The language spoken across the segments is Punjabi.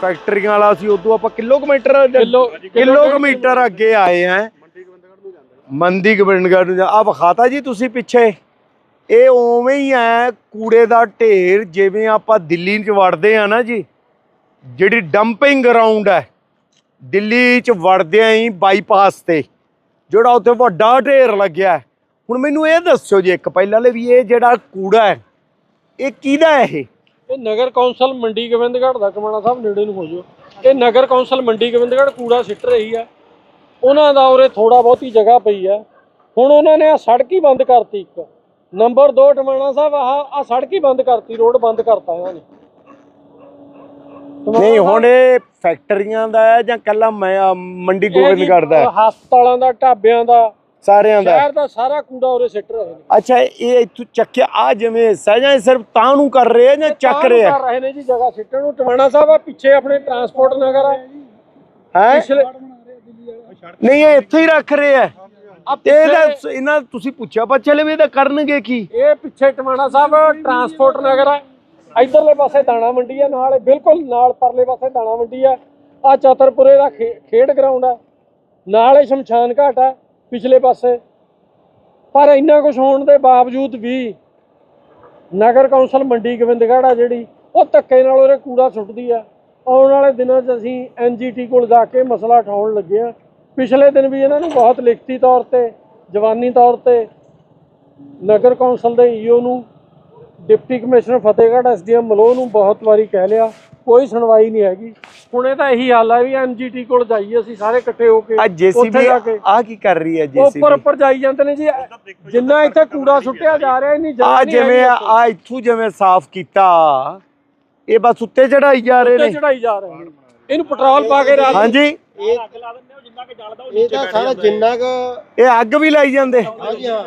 ਫੈਕਟਰੀਆਂ ਵਾਲਾ ਸੀ ਉਦੋਂ ਆਪਾਂ ਕਿਲੋਮੀਟਰ ਕਿਲੋ ਕਿਲੋਮੀਟਰ ਅੱਗੇ ਆਏ ਆ। ਮੰਦੀ ਗੋਬਿੰਦਗੜ੍ਹ ਨੂੰ ਜਾ ਆ ਵਿਖਾਤਾ ਜੀ ਤੁਸੀਂ ਪਿੱਛੇ। ਇਹ ਉਵੇਂ ਹੀ ਹੈ ਕੂੜੇ ਦਾ ਢੇਰ ਜਿਵੇਂ ਆਪਾਂ ਦਿੱਲੀ 'ਚ ਵੜਦੇ ਆ ਨਾ ਜੀ। ਜਿਹੜੀ ਡੰਪਿੰਗ ਗਰਾਊਂਡ ਹੈ ਦਿੱਲੀ 'ਚ ਵੜਦਿਆਂ ਹੀ ਬਾਈਪਾਸ ਤੇ ਜਿਹੜਾ ਉੱਥੇ ਵੱਡਾ ਢੇਰ ਲੱਗਿਆ। ਹੁਣ ਮੈਨੂੰ ਇਹ ਦੱਸਿਓ ਜੀ ਇੱਕ ਪਹਿਲਾਂ ਲੈ ਵੀ ਇਹ ਜਿਹੜਾ ਕੂੜਾ ਹੈ ਇਹ ਕਿਹਦਾ ਹੈ ਇਹ? ਇਹ ਨਗਰ ਕੌਂਸਲ ਮੰਡੀ ਗੋਬਿੰਦਗੜ੍ਹ ਦਾ ਕਮਾਣਾ ਸਾਹਿਬ ਨੇੜੇ ਨੂੰ ਹੋ ਜਾਓ। ਇਹ ਨਗਰ ਕੌਂਸਲ ਮੰਡੀ ਗੋਬਿੰਦਗੜ੍ਹ ਕੂੜਾ ਸਿੱਟ ਰਹੀ ਆ। ਉਹਨਾਂ ਦਾ ਉਰੇ ਥੋੜਾ ਬਹੁਤੀ ਜਗ੍ਹਾ ਪਈ ਆ। ਹੁਣ ਉਹਨਾਂ ਨੇ ਆ ਸੜਕ ਹੀ ਬੰਦ ਕਰਤੀ ਇੱਕ। ਨੰਬਰ 2 ਟਮਾਣਾ ਸਾਹਿਬ ਆਹ ਆ ਸੜਕ ਹੀ ਬੰਦ ਕਰਤੀ ਰੋਡ ਬੰਦ ਕਰਤਾ ਇਹਨਾਂ ਨੇ। ਨਹੀਂ ਹੁਣ ਇਹ ਫੈਕਟਰੀਆਂ ਦਾ ਹੈ ਜਾਂ ਕੱਲਾ ਮੰਡੀ ਗੋਬਿੰਦਗੜ੍ਹ ਦਾ ਹੈ? ਹਸਪਤਾਲਾਂ ਦਾ ਢਾਬਿਆਂ ਦਾ ਸਾਰਿਆਂ ਦਾ। ਸ਼ਹਿਰ ਦਾ ਸਾਰਾ ਕੂੜਾ ਉਰੇ ਸਿੱਟ ਰਹੇ ਨੇ ਅੱਛਾ ਇਹ ਇੱਥੋਂ ਚੱਕਿਆ ਆ ਜਿਵੇਂ ਹਿੱਸਾ ਜਾਂ ਇਹ ਸਿਰਫ ਤਾਂ ਨੂੰ ਕਰ ਰਹੇ ਆ ਜਾਂ ਚੱਕ ਤਾਂ ਰਹੇ ਆ? ਕਰ ਰਹੇ ਨੇ ਜੀ ਜਗ੍ਹਾ ਸਿੱਟਣ ਨੂੰ। ਟਮਾਣਾ ਸਾਹਿਬ ਆ ਪਿੱਛੇ ਆਪਣੇ ਟਰਾਂਸਪੋਰਟ ਨਗਰ ਆ। ਹੈ? ਨਹੀਂ ਇਹ ਇੱਥੇ ਹੀ ਰੱਖ ਰਹੇ ਆ। ਤੇ ਇਹਦਾ ਇਹਨਾਂ ਤੁਸੀਂ ਪੁੱਛਿਆ ਬੱਚੇ ਵੀ ਇਹਦਾ ਕਰਨਗੇ ਕੀ? ਇਹ ਪਿੱਛੇ ਟਮਾਣਾ ਸਾਹਿਬ ਟਰਾਂਸਪੋਰਟ ਨਗਰ ਆ। ਇਧਰਲੇ ਪਾਸੇ ਦਾਣਾ ਮੰਡੀ ਆ ਨਾਲ ਬਿਲਕੁਲ ਨਾਲ ਪਰਲੇ ਪਾਸੇ ਦਾਣਾ ਮੰਡੀ ਆ। ਆ ਚਤਰਪੁਰੇ ਦਾ ਖੇਡ ਗਰਾਊਂਡ ਆ। ਨਾਲ ਹੀ ਸ਼ਮਸ਼ਾਨ ਘਾਟ ਆ। ਪਿਛਲੇ ਪਾਸੇ। ਪਰ ਇੰਨਾ ਕੁਝ ਹੋਣ ਦੇ ਬਾਵਜੂਦ ਵੀ ਨਗਰ ਕੌਂਸਲ ਮੰਡੀ ਗੋਬਿੰਦਗੜ੍ਹ ਆ ਜਿਹੜੀ, ਉਹ ਧੱਕੇ ਨਾਲ ਉਹਦੇ ਕੂੜਾ ਸੁੱਟਦੀ ਆ। ਆਉਣ ਵਾਲੇ ਦਿਨਾਂ 'ਚ ਅਸੀਂ ਐਨਜੀਟੀ ਕੋਲ ਜਾ ਕੇ ਮਸਲਾ ਉਠਾਉਣ ਲੱਗੇ ਆ। ਪਿਛਲੇ ਦਿਨ ਵੀ ਇਹਨਾਂ ਨੂੰ ਬਹੁਤ ਲਿਖਤੀ ਤੌਰ ਤੇ, ਜਵਾਨੀ ਤੌਰ ਤੇ ਨਗਰ ਕੌਂਸਲ ਦੇ ਈਓ ਨੂੰ, deputy commissioner Fatehgarh SDM Amloh ਨੂੰ ਬਹੁਤ ਵਾਰੀ ਕਹਿ ਲਿਆ। ਕੋਈ ਸੁਣਵਾਈ ਨਹੀਂ ਹੈਗੀ। ਹੁਣ ਇਹ ਤਾਂ ਇਹੀ ਹਾਲ ਹੈ ਵੀ ਐਨਜੀਟੀ ਕੋਲ ਜਾਈਏ ਅਸੀਂ ਸਾਰੇ ਇਕੱਠੇ ਹੋ ਕੇ ਆ ਉੱਥੇ ਜੀਸੀਬੀ ਜਾ ਕੇ। ਆ ਕੀ ਕਰ ਰਹੀ ਹੈ ਉੱਪਰ ਜੀਸੀਬੀ? ਉੱਪਰ ਜਾਈ ਜਾਂਦੇ ਨੇ ਜੀ। ਜਿੰਨਾ ਇੱਥੇ ਕੂੜਾ ਸੁੱਟਿਆ ਜਾ ਰਿਹਾ ਇੰਨੀ ਜਗ੍ਹਾ ਆ ਨਹੀਂ ਜਿਵੇਂ ਆ ਇੱਥੋਂ ਜਿਵੇਂ ਸਾਫ਼ ਕੀਤਾ ਇਹ ਬਸ ਉੱਤੇ ਚੜਾਈ ਜਾ ਰਹੇ ਨੇ। ਚੜਾਈ ਜਾ ਰਹੇ ਨੇ। ਇਹਨੂੰ ਪੈਟਰੋਲ ਪਾ ਕੇ ਰਾਤ ਹਾਂਜੀ। ਇਹ ਇਹ ਤਾਂ ਸਾਰਾ ਜਿੰਨਾ ਕੁ ਇਹ ਅੱਗ ਵੀ ਲਾਈ ਜਾਂਦੇ। ਹਾਂਜੀ ਹਾਂ।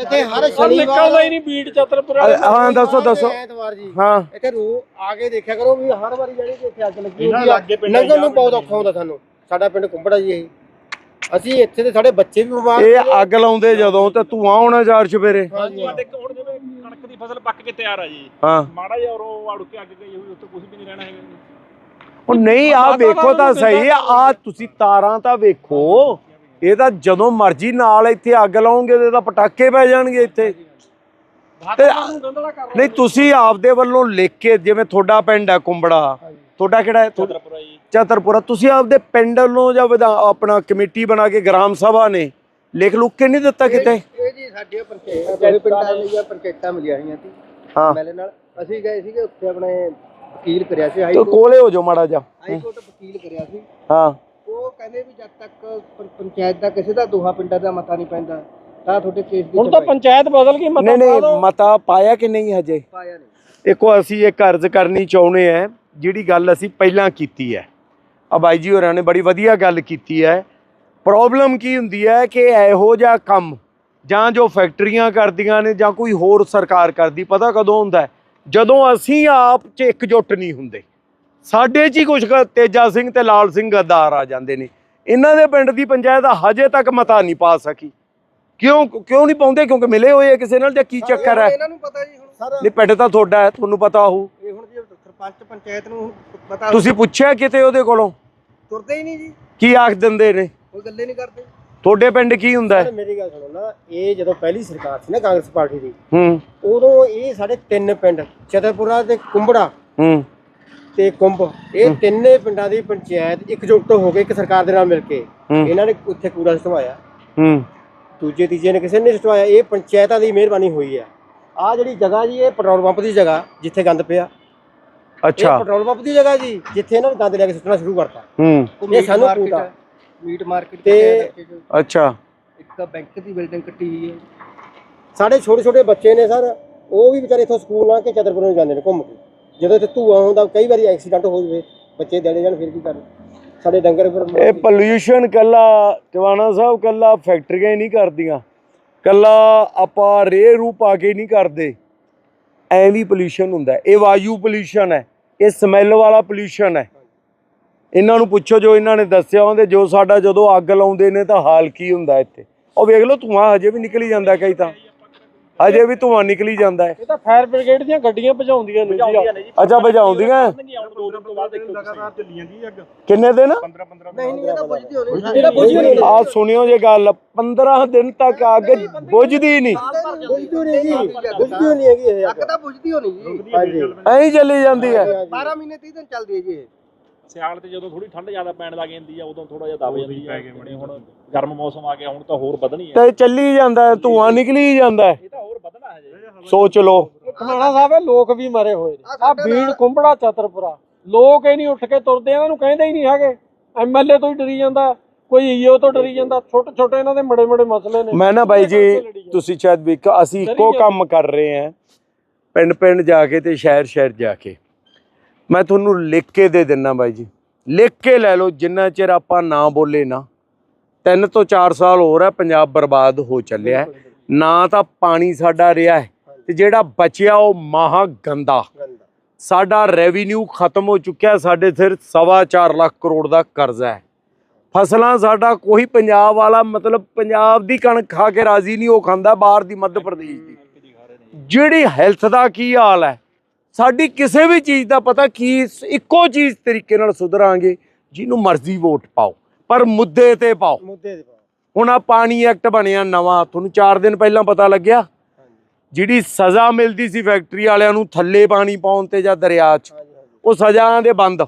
ਇੱਥੇ ਹਰ ਸ਼ਨੀਵਾਰ ਨਿਕਲਦਾ ਹੀ ਨਹੀਂ ਬੀੜ ਚਤਰਪੁਰ। ਵਾਲੇ ਹਾਂ, ਦੱਸੋ ਦੱਸੋ। ਐਤਵਾਰ ਜੀ। ਹਾਂ। ਇੱਥੇ ਰੂ ਆ ਕੇ ਦੇਖਿਆ ਕਰੋ ਵੀ ਹਰ ਵਾਰੀ ਜਿਹੜੀ ਕਿ ਇੱਥੇ ਅੱਗ ਲੱਗੀ ਹੁੰਦੀ ਆ ਲੰਘਣ ਨੂੰ ਬਹੁਤ ਔਖਾ ਹੁੰਦਾ ਸਾਨੂੰ। ਸਾਡਾ ਪਿੰਡ ਕੁੰਬੜਾ ਜੀ ਇਹ। ਅਸੀਂ ਇੱਥੇ ਤੇ ਸਾਡੇ ਬੱਚੇ ਵੀ ਬਿਮਾਰ ਇਹ ਅੱਗ ਲਾਉਂਦੇ ਜਦੋਂ ਤੇ ਧੂਆਂ ਆਉਣਾ ਚਾਰ ਚੁਫੇਰੇ। ਹਾਂਜੀ ਹਾਂ। ਦੇਖੋ ਹੁਣ ਜਿਵੇਂ ਕਣਕ ਦੀ ਫਸਲ ਪੱਕ ਕੇ ਤਿਆਰ ਆ ਜੀ। ਹਾਂ। ਮਾੜਾ ਜਿਹਾ ਉਹ ਆੜੂ ਕੇ ਅੱਗ ਗਈ ਹੋਈ ਉੱਥੇ ਕੁਝ ਵੀ ਨਹੀਂ ਰਹਿਣਾ ਹੈਗਾ ਜੀ। ਉਹ ਨਹੀਂ ਆ ਵੇਖੋ ਤਾਂ ਸਹੀ ਆ ਤੁਸੀਂ ਤਾਰਾਂ ਤਾਂ ਵੇਖੋ ਇਹ ਤਾਂ ਜਦੋਂ ਮਰਜ਼ੀ ਨਾਲ ਇੱਥੇ ਅੱਗ ਲਾਉਂਗੇ ਤੇ ਤਾਂ ਪਟਾਕੇ ਪੈ ਜਾਣਗੇ ਇੱਥੇ। ਤੇ ਨਹੀਂ ਤੁਸੀਂ ਆਪਦੇ ਵੱਲੋਂ ਲਿਖ ਕੇ ਜਿਵੇਂ ਤੁਹਾਡਾ ਪਿੰਡ ਹੈ ਕੁੰਬੜਾ ਤੁਹਾਡਾ ਕਿਹੜਾ ਹੈ? ਚਤਰਪੁਰਾ ਜੀ। ਚਤਰਪੁਰਾ ਤੁਸੀਂ ਆਪਦੇ ਪਿੰਡ ਵੱਲੋਂ ਜਾਂ ਵਿਧਾ- ਆਪਣਾ ਕਮੇਟੀ ਬਣਾ ਕੇ ਗ੍ਰਾਮ ਸਭਾ ਨੇ ਲਿਖ ਲੁੱਕ ਕੇ ਨਹੀਂ ਦਿੱਤਾ ਕਿਤੇ? ਇਹ ਜੀ ਸਾਡੀਆਂ ਪੰਚਾਇਤਾਂ ਪਿੰਡਾਂ ਦੀਆਂ ਪੰਚਾਇਤਾਂ ਮਿਲੀਆਂ ਹੋਈਆਂ ਸੀ। ਹਾਂ। ਮੈਲੇ ਨਾਲ। ਅਸੀਂ ਗਏ ਸੀਗੇ ਉੱਥੇ ਆਪਣੇ ਵਕੀਲ ਕਰਿਆ ਸੀ ਹਾਈ ਤੇ ਕੋਲੇ ਹੋ ਜਾਓ ਮਾੜਾ ਜਾ ਹਾਈ ਕੋਰਟ ਵਕੀਲ ਕਰਿਆ ਸੀ। ਹਾਂ। ਉਹ ਕਹਿੰਦੇ ਵੀ ਜਦ ਤੱਕ ਪੰਚਾਇਤ ਦਾ ਕਿਸੇ ਦਾ ਦੋਹਾ ਪਿੰਡਾਂ ਦਾ ਮਤਾ ਨਹੀਂ ਪੈਂਦਾ ਤਾਂ ਤੁਹਾਡੇ ਕੇਸ ਦੀ ਹੁਣ ਤਾਂ ਪੰਚਾਇਤ ਬਦਲ ਗਈ ਨਹੀਂ ਮਤਾ ਪਾ ਨਹੀਂ ਦਿਓ ਮਤਾ ਪਾਇਆ ਕਿ ਨਹੀਂ ਹਜੇ? ਪਾਇਆ ਨਹੀਂ। ਦੇਖੋ ਅਸੀਂ ਇਹ ਕਰਜ਼ ਕਰਨੀ ਚਾਹੁੰਦੇ ਆ ਜਿਹੜੀ ਗੱਲ ਅਸੀਂ ਪਹਿਲਾਂ ਕੀਤੀ ਹੈ। ਆ ਬਾਈ ਜੀ ਹੋਰਾਂ ਨੇ ਬੜੀ ਵਧੀਆ ਗੱਲ ਕੀਤੀ ਹੈ। ਪ੍ਰੋਬਲਮ ਕੀ ਹੁੰਦੀ ਹੈ ਕਿ ਇਹੋ ਜਿਹਾ ਕੰਮ ਜਾਂ ਜੋ ਫੈਕਟਰੀਆਂ ਕਰਦੀਆਂ ਨੇ ਜਾਂ ਕੋਈ ਹੋਰ ਸਰਕਾਰ ਕਰਦੀ ਪਤਾ ਕਦੋਂ ਹੁੰਦਾ ਹੈ? ਜਦੋਂ ਅਸੀਂ ਆਪ 'ਚ ਇਕਜੁੱਟ ਨਹੀਂ ਹੁੰਦੇ ਸਾਡੇ 'ਚ ਹੀ ਕੁਝ ਤੇਜਾ ਸਿੰਘ ਤੇ ਲਾਲ ਸਿੰਘ ਗੱਦਾਰ ਆ ਜਾਂਦੇ ਨੇ। ਇਹਨਾਂ ਦੇ ਪਿੰਡ ਦੀ ਪੰਚਾਇਤ ਹਜੇ ਤੱਕ ਮਤਾ ਨਹੀਂ ਪਾ ਸਕੀ। ਕਿਉਂ ਕਿਉਂ ਨਹੀਂ ਪਾਉਂਦੇ? ਕਿਉਂਕਿ ਮਿਲੇ ਹੋਏ ਆ ਕਿਸੇ ਨਾਲ ਜਾਂ ਕੀ ਚੱਕਰ ਹੈ? ਇਹਨਾਂ ਨੂੰ ਪਤਾ ਜੀ ਹੁਣ। ਸਰ ਨਹੀਂ ਪਿੰਡ ਤਾਂ ਤੁਹਾਡਾ ਹੈ ਤੁਹਾਨੂੰ ਪਤਾ ਹੋਊ। ਇਹ ਹੁਣ ਜੀ ਸਰਪੰਚ ਪੰਚਾਇਤ ਨੂੰ ਹੁਣ ਪਤਾ ਤੁਸੀਂ ਪੁੱਛਿਆ ਕਿਤੇ ਉਹਦੇ ਕੋਲੋਂ? ਤੁਰਦੇ ਹੀ ਨਹੀਂ ਜੀ। ਕੀ ਆਖ ਦਿੰਦੇ ਨੇ? ਕੋਈ ਗੱਲੇ ਨਹੀਂ ਕਰਦੇ। ਤੁਹਾਡੇ ਪਿੰਡ ਕੀ ਹੁੰਦਾ ਹੈ? ਮੇਰੀ ਗੱਲ ਸੁਣੋ ਨਾ ਇਹ ਜਦੋਂ ਪਹਿਲੀ ਸਰਕਾਰ ਸੀ ਨਾ ਕਾਂਗਰਸ ਪਾਰਟੀ ਦੀ ਹੂੰ। ਉਦੋਂ ਇਹ ਸਾਡੇ ਤਿੰਨ ਪਿੰਡ ਚਤਰਪੁਰਾ ਤੇ ਕੁੰਬੜਾ ਹੂੰ। ਤੇ ਕੁੰਭ ਇਹ ਤਿੰਨੇ ਪਿੰਡਾਂ ਦੀ ਪੰਚਾਇਤ ਇਕਜੁੱਟ ਹੋ ਕੇ ਇੱਕ ਸਰਕਾਰ ਦੇ ਨਾਲ ਮਿਲ ਕੇ ਇਹਨਾਂ ਨੇ ਉੱਥੇ ਕੂੜਾ ਸਟਵਾਇਆ। ਹੂੰ। ਦੂਜੇ ਤੀਜੇ ਨੇ ਕਿਸੇ ਨੇ ਸਟਵਾਇਆ। ਇਹ ਪੰਚਾਇਤਾਂ ਦੀ ਮਿਹਰਬਾਨੀ ਹੋਈ ਹੈ। ਆ ਜਿਹੜੀ ਜਗ੍ਹਾ ਜੀ ਇਹ ਪੈਟਰੋਲ ਪੰਪ ਦੀ ਜਗ੍ਹਾ ਜਿੱਥੇ ਗੰਦ ਪਿਆ। ਇਹ ਅੱਛਾ ਪੈਟਰੋਲ ਪੰਪ ਦੀ ਜਗ੍ਹਾ ਜੀ ਜਿੱਥੇ ਇਹਨਾਂ ਨੇ ਗੰਦ ਲੈ ਕੇ ਸੁੱਟਣਾ ਸ਼ੁਰੂ ਕਰਤਾ। ਹੂੰ। ਇਹ ਸਾਨੂੰ ਪੂਰਾ ਮੀਟ ਮਾਰਕੀਟ ਤੇ- ਅੱਛਾ। ਇੱਕ ਬੈਂਕ ਦੀ ਬਿਲਡਿੰਗ ਕੱਟੀ ਹੋਈ ਹੈ। ਸਾਡੇ ਛੋਟੇ ਛੋਟੇ ਬੱਚੇ ਨੇ ਸਰ ਉਹ ਵੀ ਵਿਚਾਰੇ ਇੱਥੋਂ ਸਕੂਲ ਆ ਕੇ ਚਤਰਪੁਰ ਨੂੰ ਜਾਂਦੇ ਨੇ ਘੁੰਮ ਕੇ। ਜਦੋਂ ਇੱਥੇ ਧੂਆ ਹੁੰਦਾ ਕਈ ਵਾਰੀ ਐਕਸੀਡੈਂਟ ਹੋ ਜਾਵੇ ਬੱਚੇ ਦੇਣੇ ਜਾਣ ਫਿਰ ਕੀ ਕਰਨ? ਸਾਡੇ ਡੰਗਰ ਫਿਰ ਇਹ ਪੋਲੂਸ਼ਨ ਕੱਲਾ ਟਿਵਾਣਾ ਸਾਹਿਬ ਕੱਲਾ ਫੈਕਟਰੀਆਂ ਹੀ ਨਹੀਂ ਕਰਦੀਆਂ। ਕੱਲਾ ਆਪਾਂ ਰੇ ਰੂ ਪਾ ਕੇ ਨਹੀਂ ਕਰਦੇ। ਐ ਵੀ ਪੋਲੂਸ਼ਨ ਹੁੰਦਾ। ਇਹ ਵਾਯੂ ਪੋਲੂਸ਼ਨ ਹੈ ਇਹ ਸਮੈਲ ਵਾਲਾ ਪੋਲੂਸ਼ਨ ਹੈ। ਇਹਨਾਂ ਨੂੰ ਪੁੱਛੋ ਜੋ ਇਹਨਾਂ ਨੇ ਦੱਸਿਆ ਉਹਦੇ ਜੋ ਸਾਡਾ ਜਦੋਂ ਅੱਗ ਲਾਉਂਦੇ ਨੇ ਤਾਂ ਹਾਲ ਕੀ ਹੁੰਦਾ ਇੱਥੇ? ਉਹ ਵੇਖ ਲਓ ਧੂਆਂ ਹਜੇ ਵੀ ਨਿਕਲੀ ਜਾਂਦਾ ਕਈ ਤਾਂ। ਅਜੇ ਵੀ ਧੂਆਂ ਨਿਕਲੀ ਜਾਂਦਾ ਹੈ। ਇਹ ਤਾਂ ਫਾਇਰ ਬ੍ਰਿਗੇਡ ਦੀਆਂ ਗੱਡੀਆਂ ਭਜਾਉਂਦੀਆਂ ਨੇ ਜੀ। ਅੱਛਾ ਭਜਾਉਂਦੀਆਂ ਨਹੀਂ ਕਿੰਨੇ ਦਿਨ? 15 15 ਨਹੀਂ ਨਹੀਂ ਇਹ ਤਾਂ ਬੁਝਦੀ ਹੋਣੀ ਇਹਦਾ ਬੁਝਦੀ ਹੋਣੀ। ਆ ਸੁਣਿਓ ਜੇ ਗੱਲ 15 ਦਿਨ ਤੱਕ ਅੱਗ ਬੁਝਦੀ ਨਹੀਂ। ਬੁਝਦੀ ਜੀ। ਬੁਝਦੀ ਹੋਣੀ ਹੈਗੀ ਇਹ ਅੱਗ। ਤਾਂ ਬੁਝਦੀ ਹੋਣੀ ਜੀ। ਹਾਂਜੀ। ਐਂ ਚੱਲੀ ਜਾਂਦੀ ਹੈ। 12 ਮਹੀਨੇ 30 ਦਿਨ ਚੱਲਦੀ ਹੈ ਜੀ ਇਹ। ਸਿਆਲ ਤੇ ਜਦੋਂ ਥੋੜੀ ਠੰਡ ਜ਼ਿਆਦਾ ਪੈਣ ਲੱਗ ਜਾਂਦੀ ਆ ਉਦੋਂ ਥੋੜਾ ਜਿਹਾ ਦਬ ਜਾਂਦੀ ਜਿਵੇਂ ਹੁਣ ਗਰਮ ਮੌਸਮ ਆ ਗਿਆ ਹੁਣ ਤਾਂ ਹੋਰ ਵਧਣੀ ਹੈ ਤੇ ਚੱਲੀ ਜਾਂਦਾ ਧੂਆਂ ਨਿਕਲੀ ਜਾਂਦਾ। ਇਹ ਤਾਂ ਹੋਰ ਵਧਣਾ ਹੈ ਜੀ ਸੋਚ ਲਓ। ਖਮਾਣਾ ਸਾਹਿਬ ਇਹ ਲੋਕ ਵੀ ਮਰੇ ਹੋਏ ਨੇ। ਆ ਬੀੜ ਕੁੰਬੜਾ ਚਤਰਪੁਰਾ ਲੋਕ ਇਹ ਨਹੀਂ ਉੱਠ ਕੇ ਤੁਰਦੇ ਇਹਨਾਂ ਨੂੰ ਕਹਿੰਦੇ ਹੀ ਨਹੀਂ ਹੈਗੇ। ਐਮਐਲਏ ਤੋਂ ਹੀ ਡਰੀ ਜਾਂਦਾ ਕੋਈ ਈਓ ਤੋਂ ਡਰੀ ਜਾਂਦਾ ਛੋਟੇ ਛੋਟੇ ਇਹਨਾਂ ਦੇ ਮੜੇ ਮੜੇ ਮਸਲੇ ਨੇ। ਮੈਂ ਨਾ ਬਾਈ ਜੀ ਤੁਸੀਂ ਸ਼ਾਇਦ ਵੀ ਅਸੀਂ ਇੱਕੋ ਕੰਮ ਕਰ ਰਹੇ ਹਾਂ। ਪਿੰਡ ਪਿੰਡ ਜਾ ਕੇ ਤੇ ਸ਼ਹਿਰ ਸ਼ਹਿਰ ਜਾ ਕੇ। ਮੈਂ ਤੁਹਾਨੂੰ ਲਿਖ ਕੇ ਦੇ ਦਿੰਨਾ ਬਾਈ ਜੀ। ਲਿਖ ਕੇ ਲੈ ਲਓ, ਜਿੰਨਾ ਚਿਰ ਆਪਾਂ ਨਾ ਬੋਲੇ ਨਾ। ਤਿੰਨ ਤੋਂ 4 ਸਾਲ ਹੋਰ ਹੈ, ਪੰਜਾਬ ਬਰਬਾਦ ਹੋ ਚੱਲਿਆ ਨਾ ਤਾਂ ਪਾਣੀ ਸਾਡਾ ਰਿਹਾ ਹੈ ਤੇ ਜਿਹੜਾ ਬਚਿਆ ਉਹ ਮਹਾ ਗੰਦਾ। ਗੰਦਾ ਸਾਡਾ ਰੈਵਨਿਊ ਖਤਮ ਹੋ ਚੁੱਕਿਆ, ਸਾਡੇ ਸਿਰ ਸਵਾ ਚਾਰ ਲੱਖ ਕਰੋੜ ਦਾ ਕਰਜ਼ਾ ਹੈ। ਫਸਲਾਂ ਸਾਡਾ ਕੋਈ ਪੰਜਾਬ ਵਾਲਾ ਮਤਲਬ ਪੰਜਾਬ ਦੀ ਕਣਕ ਖਾ ਕੇ ਰਾਜ਼ੀ ਨਹੀਂ, ਉਹ ਖਾਂਦਾ ਬਾਹਰ ਦੀ ਮੱਧ ਪ੍ਰਦੇਸ਼ ਦੀ। ਜਿਹੜੀ ਹੈਲਥ ਦਾ ਕੀ ਹਾਲ ਹੈ ਸਾਡੀ ਕਿਸੇ ਵੀ ਚੀਜ਼ ਦਾ ਪਤਾ ਕੀ ਇੱਕੋ ਚੀਜ਼ ਤਰੀਕੇ ਨਾਲ ਸੁਧਰਾਂਗੇ ਜਿਹਨੂੰ ਮਰਜ਼ੀ ਵੋਟ ਪਾਓ ਪਰ ਮੁੱਦੇ ਤੇ ਪਾਓ। ਮੁੱਦੇ ਦੇ ਪਾਓ। ਹੁਣ ਆ ਪਾਣੀ ਐਕਟ ਬਣਿਆ ਨਵਾਂ ਤੁਹਾਨੂੰ 4 ਦਿਨ ਪਹਿਲਾਂ ਪਤਾ ਲੱਗਿਆ? ਜਿਹੜੀ ਸਜ਼ਾ ਮਿਲਦੀ ਸੀ ਫੈਕਟਰੀ ਵਾਲਿਆਂ ਨੂੰ ਥੱਲੇ ਪਾਣੀ ਪਾਉਣ ਤੇ ਜਾਂ ਦਰਿਆ 'ਚ ਉਹ ਸਜ਼ਾ ਦੇ ਬੰਦ।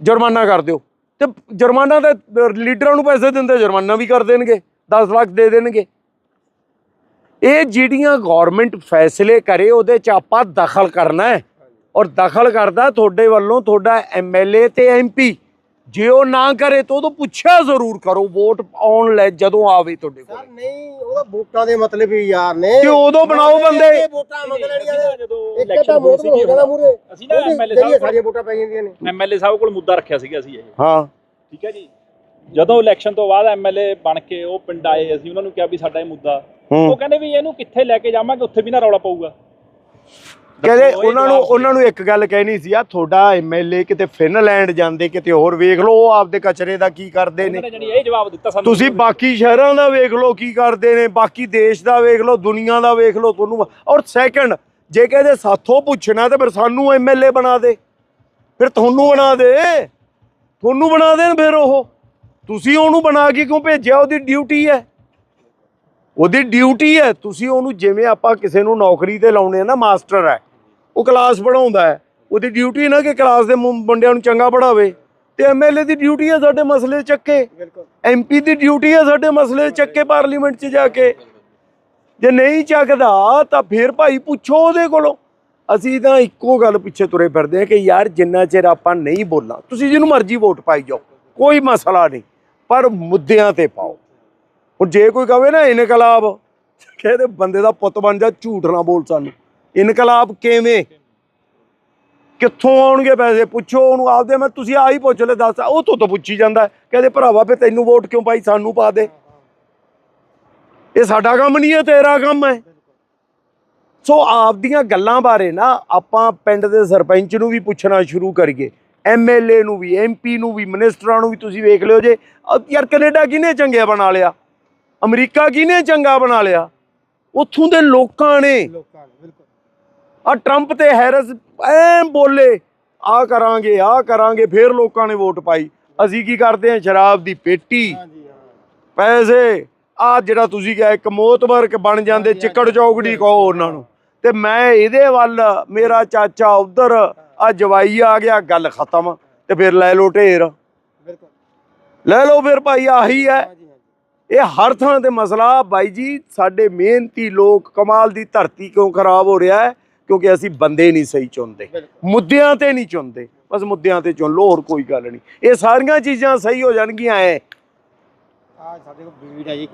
ਜੁਰਮਾਨਾ ਕਰ ਦਿਓ। ਤੇ ਜੁਰਮਾਨਾ ਤੇ ਲੀਡਰਾਂ ਨੂੰ ਪੈਸੇ ਦਿੰਦੇ ਜੁਰਮਾਨਾ ਵੀ ਕਰ ਦੇਣਗੇ 10 ਲੱਖ ਦੇ ਦੇਣਗੇ। ਇਹ ਜਿਹੜੀਆਂ ਗਵਰਨਮੈਂਟ ਫੈਸਲੇ ਕਰੇ ਉਹਦੇ ਚ ਆਪਾਂ ਦਖਲ ਕਰਨਾ ਹੈ। ਔਰ ਦਖਲ ਕਰਦਾ ਤੁਹਾਡੇ ਵੱਲੋਂ ਤੁਹਾਡਾ ਐਮਐਲਏ ਤੇ ਐਮਪੀ ਜੇ ਉਹ ਨਾ ਕਰੇ ਤਾਂ ਉਹਦੋਂ ਪੁੱਛਿਆ ਜ਼ਰੂਰ ਕਰੋ ਵੋਟ ਆਉਣ ਲੈ ਜਦੋਂ ਆਵੇ ਤੁਹਾਡੇ ਸਰ ਕੋਲ ਨਹੀਂ ਉਹਦਾ ਵੋਟਾਂ ਦੇ ਮਤਲਬ ਹੀ ਯਾਰ ਨੇ। ਤੇ ਉਦੋਂ ਬਣਾਓ ਬੰਦੇ। ਇਹ ਵੋਟਾਂ ਮੰਗ ਲੈਣੀਆਂ ਨੇ ਜਦੋਂ ਇੱਕ ਤਾਂ ਇਲੈਕਸ਼ਨ ਹੋਈ ਵੋਟ ਹੋ ਜਾਣਾ ਸੀ ਮੂਰੇ ਅਸੀਂ ਨਾ ਐਮਐਲਏ ਸਾਹਿਬ ਸਾਰੀਆਂ ਵੋਟਾਂ ਪੈ ਜਾਂਦੀਆਂ ਨੇ। ਐਮਐਲਏ ਸਾਹਿਬ ਕੋਲ ਮੁੱਦਾ ਰੱਖਿਆ ਸੀਗਾ ਅਸੀਂ ਇਹ। ਹਾਂ। ਠੀਕ ਹੈ ਜੀ। ਜਦੋਂ ਇਲੈਕਸ਼ਨ ਤੋਂ ਬਾਅਦ ਐਮਐਲਏ ਬਣ ਕੇ ਉਹ ਪਿੰਡ ਆਏ ਅਸੀਂ ਉਹਨਾਂ ਨੂੰ ਕਿਹਾ ਵੀ ਸਾਡਾ ਇਹ ਮੁੱਦਾ ਉਹ ਕਹਿੰਦੇ ਵੀ ਇਹਨੂੰ ਕਿੱਥੇ ਲੈ ਕੇ ਜਾਵਾਂਗੇ ਉੱਥੇ ਵੀ ਨਾ ਰੌਲਾ ਪਊਗਾ। ਕਹਿੰਦੇ ਉਹਨਾਂ ਨੂੰ ਉਹਨਾਂ ਨੂੰ ਇੱਕ ਗੱਲ ਕਹਿਣੀ ਸੀ ਆ ਤੁਹਾਡਾ ਐਮਐਲਏ ਕਿਤੇ ਫਿਨਲੈਂਡ ਜਾਂਦੇ ਕਿਤੇ ਹੋਰ ਵੇਖ ਲਓ ਉਹ ਆਪਦੇ ਕਚਰੇ ਦਾ ਕੀ ਕਰਦੇ ਨੇ। ਇਹ ਜਵਾਬ ਦਿੱਤਾ ਸਾਨੂੰ। ਤੁਸੀਂ ਬਾਕੀ ਸ਼ਹਿਰਾਂ ਦਾ ਵੇਖ ਲਓ ਕੀ ਕਰਦੇ ਨੇ ਬਾਕੀ ਦੇਸ਼ ਦਾ ਵੇਖ ਲਓ ਦੁਨੀਆ ਦਾ ਵੇਖ ਲਓ ਤੁਹਾਨੂੰ ਔਰ ਸੈਕੰਡ ਜੇ ਕਹਿੰਦੇ ਸਾਥੋਂ ਪੁੱਛਣਾ ਤੇ ਫਿਰ ਸਾਨੂੰ ਐਮਐਲਏ ਬਣਾ ਦੇ। ਫਿਰ ਤੁਹਾਨੂੰ ਬਣਾ ਦੇ। ਤੁਹਾਨੂੰ ਬਣਾ ਦੇਣ ਫਿਰ ਉਹ। ਤੁਸੀਂ ਉਹਨੂੰ ਬਣਾ ਕੇ ਕਿਉਂ ਭੇਜਿਆ? ਉਹਦੀ ਡਿਊਟੀ ਹੈ। ਉਹਦੀ ਡਿਊਟੀ ਹੈ, ਤੁਸੀਂ ਉਹਨੂੰ ਜਿਵੇਂ ਆਪਾਂ ਕਿਸੇ ਨੂੰ ਨੌਕਰੀ ਤੇ ਲਾਉਣੇ ਆ ਨਾ, ਮਾਸਟਰ ਹੈ, ਉਹ ਕਲਾਸ ਪੜਾਉਂਦਾ ਹੈ, ਉਹਦੀ ਡਿਊਟੀ ਨਾ ਕਿ ਕਲਾਸ ਦੇ ਮੁੰਡਿਆਂ ਨੂੰ ਚੰਗਾ ਪੜਾਵੇ ਤੇ ਐਮਐਲਏ ਦੀ ਡਿਊਟੀ ਹੈ ਸਾਡੇ ਮਸਲੇ ਚੱਕੇ ਬਿਲਕੁਲ ਐਮਪੀ ਦੀ ਡਿਊਟੀ ਹੈ ਸਾਡੇ ਮਸਲੇ ਚੱਕੇ ਪਾਰਲੀਮੈਂਟ 'ਚ ਜਾ ਕੇ, ਜੇ ਨਹੀਂ ਚੱਕਦਾ ਤਾਂ ਫਿਰ ਭਾਈ ਪੁੱਛੋ ਉਹਦੇ ਕੋਲੋਂ, ਅਸੀਂ ਤਾਂ ਇੱਕੋ ਗੱਲ ਪਿੱਛੇ ਤੁਰੇ ਫਿਰਦੇ ਹਾਂ ਕਿ ਯਾਰ ਜਿੰਨਾ ਚਿਰ ਆਪਾਂ ਨਹੀਂ ਬੋਲਾਂ, ਤੁਸੀਂ ਜਿਹਨੂੰ ਮਰਜ਼ੀ ਵੋਟ ਪਾਈ ਜਾਓ, ਕੋਈ ਮਸਲਾ ਨਹੀਂ, ਪਰ ਮੁੱਦਿਆਂ ਤੇ ਪਾਓ। ਹੁਣ ਜੇ ਕੋਈ ਕਵੇ ਨਾ ਇਨਕਲਾਬ, ਕਹਿੰਦੇ ਬੰਦੇ ਦਾ ਪੁੱਤ ਬਣ ਜਾ, ਝੂਠ ਨਾ ਬੋਲ ਸਾਨੂੰ। ਇਨਕਲਾਬ ਕਿਵੇਂ? ਕਿੱਥੋਂ ਆਉਣਗੇ ਪੈਸੇ? ਪੁੱਛੋ ਉਹਨੂੰ, ਆਪਦੇ ਮੈਂ ਤੁਸੀਂ ਆ ਹੀ ਪੁੱਛ ਲੈ, ਦੱਸ। ਉਹ ਤੋਂ ਤਾਂ ਪੁੱਛੀ ਜਾਂਦਾ। ਕਹਿੰਦੇ, ਭਰਾਵਾ ਫੇ ਤੈਨੂੰ ਵੋਟ ਕਿਉਂ ਪਾਈ? ਸਾਨੂੰ ਪਾ ਦੇ। ਇਹ ਸਾਡਾ ਕੰਮ ਨਹੀਂ ਹੈ, ਤੇਰਾ ਕੰਮ ਹੈ। ਸੋ ਆਪਦੀਆਂ ਗੱਲਾਂ ਬਾਰੇ ਨਾ ਆਪਾਂ ਪਿੰਡ ਦੇ ਸਰਪੰਚ ਨੂੰ ਵੀ ਪੁੱਛਣਾ ਸ਼ੁਰੂ ਕਰੀਏ। ਐਮਐਲਏ ਨੂੰ ਵੀ ਐਮਪੀ ਨੂੰ ਵੀ, ਮਿਨਿਸਟਰਾਂ ਨੂੰ ਵੀ ਤੁਸੀਂ ਵੇਖ ਲਿਓ ਜੇ। ਯਾਰ ਕੈਨੇਡਾ ਕਿਹਨੇ ਚੰਗਿਆ ਬਣਾ ਲਿਆ? ਅਮਰੀਕਾ ਕਿਹਨੇ ਚੰਗਾ ਬਣਾ ਲਿਆ? ਉੱਥੋਂ ਦੇ ਲੋਕਾਂ ਨੇ। ਲੋਕਾਂ ਨੇ ਬਿਲਕੁਲ। ਆ ਟਰੰਪ ਤੇ ਹੈਰਿਸ ਐ ਬੋਲੇ ਆ ਕਰਾਂਗੇ ਆ ਕਰਾਂਗੇ। ਫੇਰ ਲੋਕਾਂ ਨੇ ਵੋਟ ਪਾਈ। ਅਸੀਂ ਕੀ ਕਰਦੇ ਹਾਂ? ਸ਼ਰਾਬ ਦੀ ਪੇਟੀ। ਹਾਂਜੀ ਹਾਂ। ਪੈਸੇ। ਆ ਜਿਹੜਾ ਤੁਸੀਂ ਕਿਹਾ ਇੱਕ ਮੋਤਬਰ ਕੇ ਬਣ ਜਾਂਦੇ ਚਿੱਕੜ ਚੌਗੜੀ ਕਹੋ ਉਹਨਾਂ ਨੂੰ। ਤੇ ਮੈਂ ਇਹਦੇ ਵੱਲ ਮੇਰਾ ਚਾਚਾ ਉਧਰ ਆ ਜਵਾਈ ਆ ਗਿਆ ਗੱਲ ਖਤਮ। ਤੇ ਫਿਰ ਲੈ ਲਓ ਢੇਰ। ਬਿਲਕੁਲ। ਲੈ ਲਓ ਫਿਰ ਭਾਈ ਆਹੀ ਹੈ। ਇਹ ਹਰ ਥਾਂ ਤੇ ਮਸਲਾ ਬਾਈ ਜੀ ਸਾਡੇ ਮਿਹਨਤੀ ਲੋਕ ਕਮਾਲ ਦੀ ਧਰਤੀ ਕਿਉਂ ਖਰਾਬ ਹੋ ਰਿਹਾ ਹੈ? ਕਿਉਂਕਿ ਅਸੀਂ ਬੰਦੇ ਨਹੀਂ ਸਹੀ ਚੁਣਦੇ। ਮੁੱਦਿਆਂ ਤੇ ਨਹੀਂ ਚੁਣਦੇ। ਬਸ ਮੁੱਦਿਆਂ ਤੇ ਚੁਣ ਲਓ ਹੋਰ ਕੋਈ ਗੱਲ ਨਹੀਂ। ਇਹ ਸਾਰੀਆਂ ਚੀਜ਼ਾਂ ਸਹੀ ਹੋ ਜਾਣਗੀਆਂ ਐ। ਆ ਸਾਡੇ ਕੋਲ ਬੀੜ ਹੈ ਜੀ।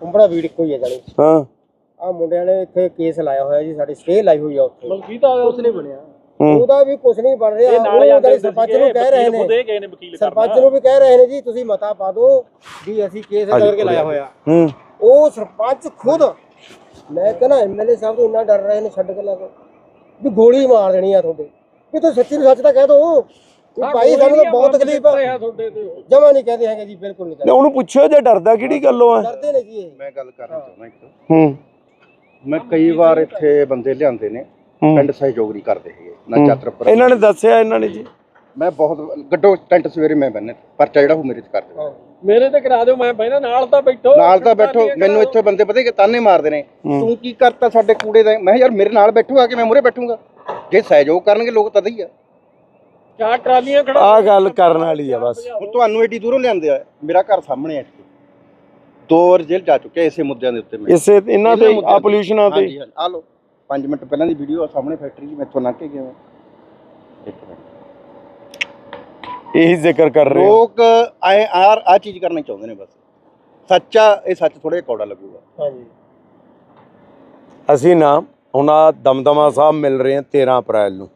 ਕੁੰਬੜਾ ਬੀੜ ਇੱਕੋ ਹੀ ਹੈ ਜਾਨੀ ਹਾਂ। ਆ ਮੁੰਡਿਆਂ ਨੇ ਇੱਥੇ ਕੇਸ ਲਾਇਆ ਹੋਇਆ ਜੀ ਸਾਡੇ ਸਟੇ ਲਾਈ ਹੋਈ ਆ ਉੱਥੇ। ਮਲਕੀਤ ਆ ਕੁਝ ਨਹੀਂ ਬਣਿਆ। ਹੂੰ। ਉਹਦਾ ਵੀ ਕੁਝ ਨਹੀਂ ਬਣ ਰਿਹਾ। ਇਹ ਨਾਲ ਉਹ ਜਾਂਦੇ ਜਾਨੀ ਸਰਪੰਚ ਨੂੰ ਕਹਿ ਰਹੇ ਨੇ। ਇਹ ਗਏ ਨੇ ਵਕੀਲ ਸਰਪੰਚ ਨੂੰ ਵੀ ਕਹਿ ਰਹੇ ਨੇ ਜੀ ਤੁਸੀਂ ਮਤਾ ਪਾ ਦਿਓ ਵੀ ਅਸੀਂ ਕੇਸ ਕਰਕੇ ਲਾਇਆ ਹੋਇਆ। ਹੂੰ। ਉਹ ਸਰਪੰਚ ਖੁਦ ਮੈਂ ਕਹਿੰਦਾ ਐਮਐਲਏ ਸਾਹਿਬ ਤੋਂ ਇੰਨਾ ਡਰ ਰਹੇ ਨੇ ਛੱਡ ਕੇ ਲਾ ਕੇ। ਵੀ ਗੋਲੀ ਮਾਰ ਦੇਣੀ ਆ ਤੁਹਾਡੇ। ਵੀ ਤੁਸੀਂ ਸੱਚੀ ਨੂੰ ਸੱਚ ਤਾਂ ਕਹਿ ਦੋ। ਭਾਈ ਸਾਨੂੰ ਤਾਂ ਬਹੁਤ ਤਕਲੀਫ ਆ। ਤੇ। ਜਮਾ ਨਹੀਂ ਕਹਿੰਦੇ ਹੈਗੇ ਜੀ ਬਿਲਕੁਲ ਨਹੀਂ ਉਹਨੂੰ ਪੁੱਛਿਓ ਜੇ ਡਰਦਾ ਕਿਹੜੀ ਗੱਲੋਂ ਹੈ ਡਰਦੇ ਨੇ ਜੀ ਇਹ। ਮੈਂ ਗੱਲ ਕਰਨਾ ਚਾਹੁੰਦਾ ਇੱਕ। ਹੂੰ। ਮੈਂ ਕਈ ਵਾਰ ਇੱਥੇ ਬੰਦੇ ਲਿਆਂਦੇ ਨੇ। ਪਿੰਡ ਸਹਿਯੋਗਰੀ ਕਰਦੇ ਹੈਗੇ ਨਾ। ਯਾਤਰਾ ਇਹਨਾਂ ਨੇ ਦੱਸਿਆ ਇਹਨਾਂ ਨੇ ਜੀ? ਮੈਂ ਬਹੁਤ ਗੱਡੋ ਟੈਂਟ ਸਵੇਰੇ ਮੈਂ ਬੰਨੇ ਪਰਚਾ ਜਿਹੜਾ ਉਹ ਮੇਰੇ ਤੇ ਕਰ ਦਿਓ। ਮੇਰੇ ਤੇ ਕਰਾ ਦਿਓ ਮੈਂ ਬਹਿਣਾ ਨਾਲ ਤਾਂ ਬੈਠੋ। ਨਾਲ ਤਾਂ ਬੈਠੋ ਮੈਨੂੰ ਇੱਥੇ ਬੰਦੇ ਪਤਾ ਕਿ ਤਾਨੇ ਮਾਰਦੇ ਨੇ। ਤੂੰ ਕੀ ਕਰਤਾ ਸਾਡੇ ਕੂੜੇ ਦਾ? ਮੈਂ ਯਾਰ ਮੇਰੇ ਨਾਲ ਬੈਠੋ ਆ ਕੇ ਮੈਂ ਮੂਰੇ ਬੈਠੂੰਗਾ? ਜੇ ਸਹਿਯੋਗ ਕਰਨਗੇ ਲੋਕ ਤਦ ਹੀ ਆ। ਚਾਰ ਟਰਾਲੀਆਂ ਖੜਾ ਆਹ ਗੱਲ ਕਰਨ ਵਾਲੀ ਆ ਬਸ। ਹੁਣ ਤੁਹਾਨੂੰ ਏਡੀ ਦੂਰੋਂ ਲਿਆਂਦੇ ਆ ਮੇਰਾ ਘਰ ਸਾਹਮਣੇ ਆ ਇੱਥੇ। ਦੋ ਵਾਰ ਜੇਲ੍ਹ ਜਾ ਚੁੱਕਿਆ ਇਸੇ ਮੁੱਦਿਆਂ ਦੇ ਉੱਤੇ ਮੈਂ। ਇਸੇ ਇਹਨਾਂ ਤੇ ਆ ਪੋਲੂਸ਼ਨਾਂ ਤੇ ਆ ਲਓ। 5 ਮਿੰਟ ਪਹਿਲਾਂ ਦੀ ਵੀਡੀਓ ਆ ਸਾਹਮਣੇ ਫੈਕਟਰੀ ਦੀ ਮੈਥੋਂ ਲੰਘ ਕੇ ਗਿਆ ਮੈਂ। ਇੱਕ ਮਿੰਟ। ਇਹੀ ਜ਼ਿਕਰ ਕਰ ਰਹੇ ਹੋ। ਲੋਕ ਆਏ ਆਰ ਆ ਚੀਜ਼ ਕਰਨਾ ਚਾਹੁੰਦੇ ਨੇ ਬਸ। ਸੱਚਾ ਇਹ ਸੱਚ ਥੋੜਾ ਜਿਹਾ ਕੌੜਾ ਲੱਗੂਗਾ। ਹਾਂਜੀ। ਅਸੀਂ ਨਾ ਹੁਣ ਆ ਦਮਦਮਾ ਸਾਹਿਬ ਮਿਲ ਰਹੇ ਆ 13 ਅਪ੍ਰੈਲ ਨੂੰ।